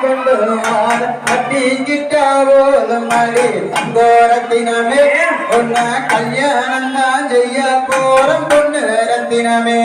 கொண்டு கட்டிக்கிட்டாவோலும் மடி தங்கோரத்தினமே ஒன்ன கல்யாணம் தான் செய்ய போறம் பொண்ணு ரத்தினமே.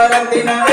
karantina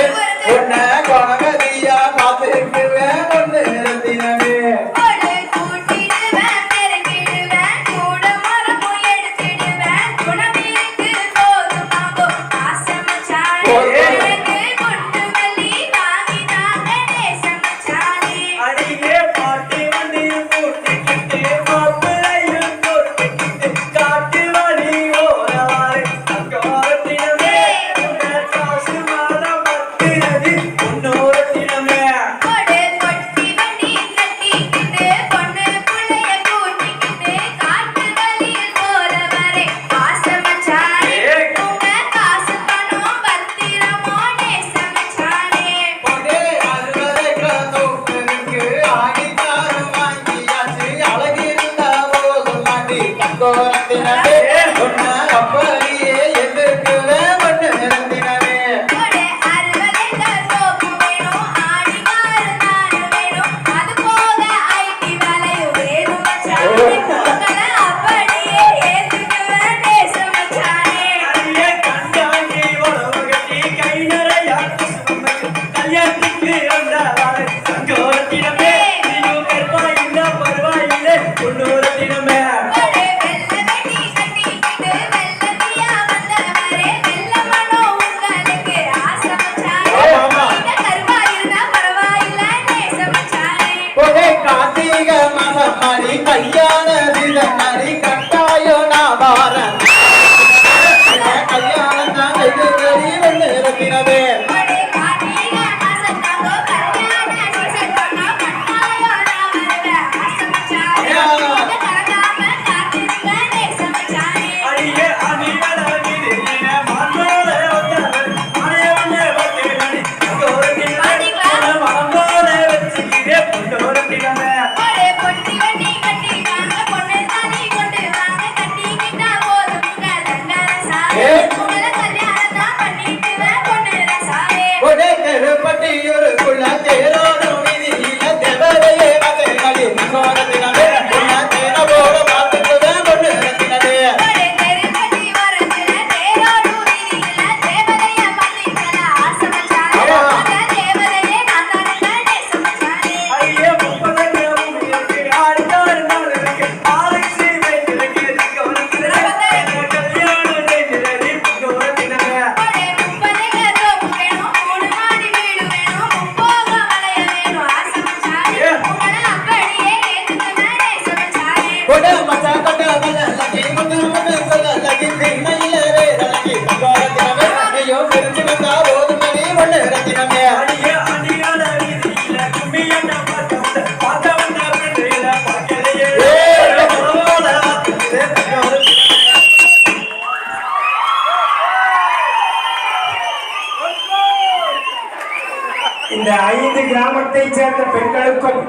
corazón மாளிகை மகமாரி கல்யாண mayor culatero. இந்த ஐந்து கிராமத்தை சேர்ந்த பெண்களுக்கும்